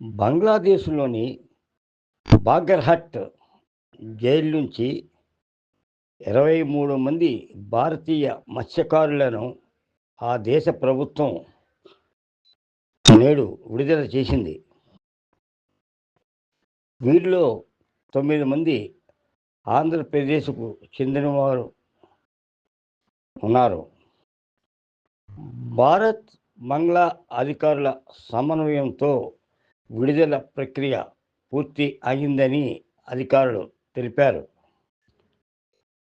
బంగ్లాదేశ్లోని బాగర్హట్ jail నుంచి ఇరవై మూడు మంది భారతీయ మత్స్యకారులను ఆ దేశ ప్రభుత్వం నేడు విడుదల చేసింది. వీరిలో తొమ్మిది మంది ఆంధ్రప్రదేశ్కు చెందినవారు ఉన్నారు. భారత్ బంగ్లా అధికారుల సమన్వయంతో విడుదల ప్రక్రియ పూర్తి అయిందని అధికారులు తెలిపారు.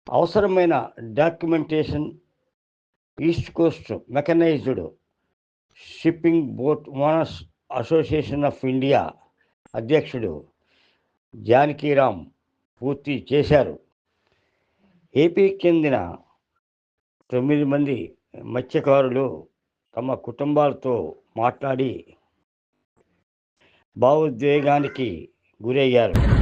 అవసరమైన documentation east coast mechanised shipping boat owners association of India అధ్యక్షుడు జానకీరామ్ పూర్తి చేశారు. ఏపీకి చెందిన తొమ్మిది మంది మత్స్యకారులు తమ కుటుంబాలతో మాట్లాడి భావోద్వేగానికి గురయ్యారు.